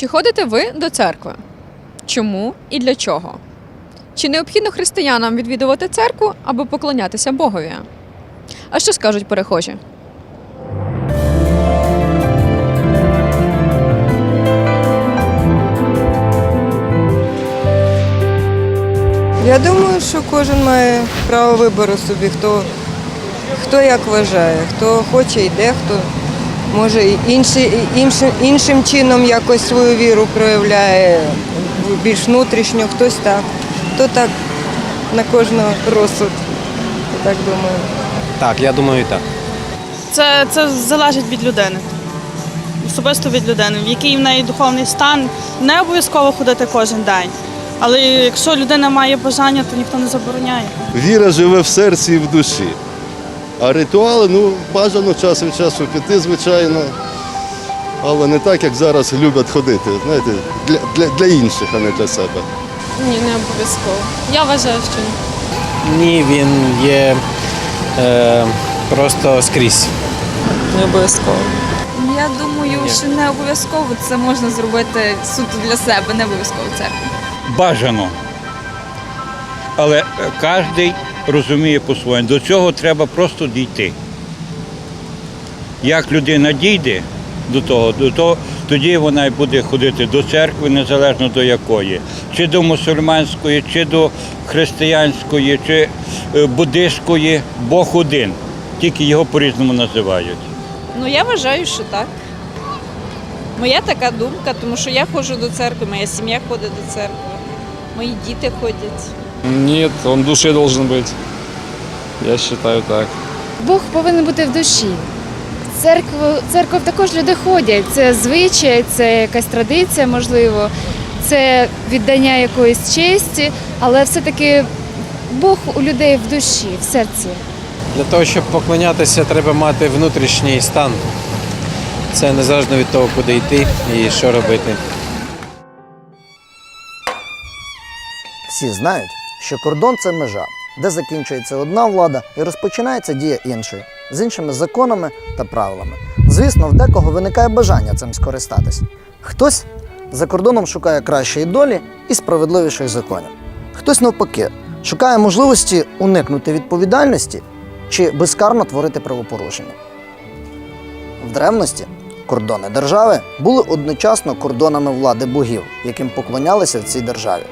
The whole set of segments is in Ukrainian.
Чи ходите ви до церкви? Чому і для чого? Чи необхідно християнам відвідувати церкву, аби поклонятися Богові? А що скажуть перехожі? Я думаю, що кожен має право вибору собі, хто, хто як вважає, хто хоче йде, хто може і інші, іншим, іншим чином якось свою віру проявляє більш внутрішньо, хтось так, хто так на кожного розсуд. Я так думаю. Так, я думаю, так. Це, це залежить від людини. Особисто від людини, в який в неї духовний стан. Не обов'язково ходити кожен день. Але якщо людина має бажання, то ніхто не забороняє. Віра живе в серці і в душі. А ритуали, ну, бажано час від часу піти, звичайно. Але не так, як зараз люблять ходити. Знаєте, для, для, для інших, а не для себе. Ні, не обов'язково. Я вважаю, що ні. Ні, він є е, просто скрізь. Не обов'язково. Я думаю, що не обов'язково це можна зробити суто для себе, не обов'язково церкві. бажано. Але кожен розуміє по-своєму. До цього треба просто дійти. Як людина дійде до того, до того, тоді вона й буде ходити до церкви, незалежно до якої, чи до мусульманської, чи до християнської, чи е, буддистської, Бог один. Тільки його по-різному називають. Ну я вважаю, що так. Моя така думка, тому що я ходжу до церкви, моя сім'я ходить до церкви, мої діти ходять. Нет, он в душе должен быть. Я считаю так. Бог повинен бути в душі. Церкву, в також люди ходять. Це звичай, це якась традиція, можливо, це віддання якоїсь честі, але все-таки Бог у людей в душі, в серці. Для того, щоб поклонятися, треба мати внутрішній стан. Це незалежно від того, куди йти і що робити. Всі знають, що кордон це межа, де закінчується одна влада і розпочинається дія іншої, з іншими законами та правилами. Звісно, в декого виникає бажання цим скористатись. Хтось за кордоном шукає кращої долі і справедливіших законів. Хтось навпаки шукає можливості уникнути відповідальності чи безкарно творити правопорушення. В древності кордони держави були одночасно кордонами влади богів, яким поклонялися в цій державі.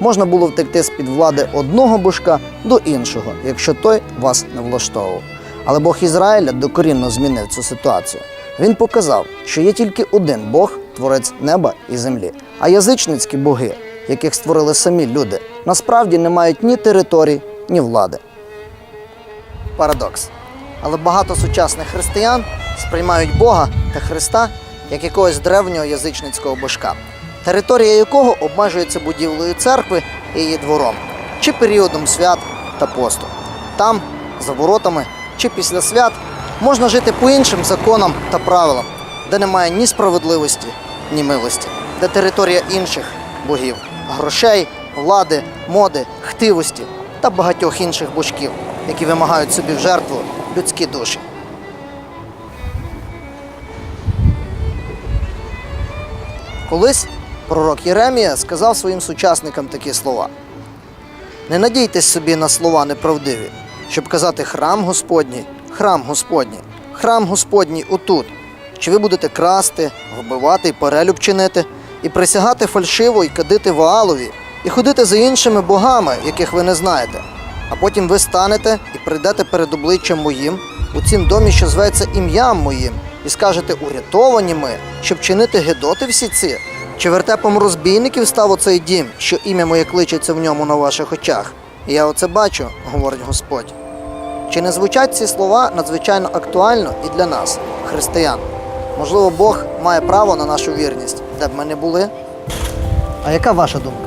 Можна було втекти з-під влади одного божка до іншого, якщо той вас не влаштовував. Але Бог Ізраїля докорінно змінив цю ситуацію. Він показав, що є тільки один Бог, творець неба і землі, а язичницькі боги, яких створили самі люди, насправді не мають ні територій, ні влади. Парадокс. Але багато сучасних християн сприймають Бога та Христа як якогось древнього язичницького божка, територія якого обмежується будівлею церкви і її двором, чи періодом свят та посту. Там, за воротами чи після свят, можна жити по іншим законам та правилам, де немає ні справедливості, ні милості, де територія інших богів, грошей, влади, моди, хтивості та багатьох інших божків, які вимагають собі в жертву людські душі. Колись пророк Єремія сказав своїм сучасникам такі слова: Не надійтесь собі на слова неправдиві, щоб казати храм Господній, храм Господній, храм Господній отут. Чи ви будете красти, вбивати і перелюб чинити, і присягати фальшиво і кадити Ваалові, і ходити за іншими богами, яких ви не знаєте. А потім ви станете і прийдете перед обличчям моїм у цім домі, що зветься ім'ям моїм, і скажете, урятовані ми, щоб чинити гедоти всі ці. Чи вертепом розбійників став оцей дім, що ім'я моє кличеться в ньому на ваших очах? Я оце бачу, говорить Господь. Чи не звучать ці слова надзвичайно актуально і для нас, християн? Можливо, Бог має право на нашу вірність, де б ми не були? А яка ваша думка?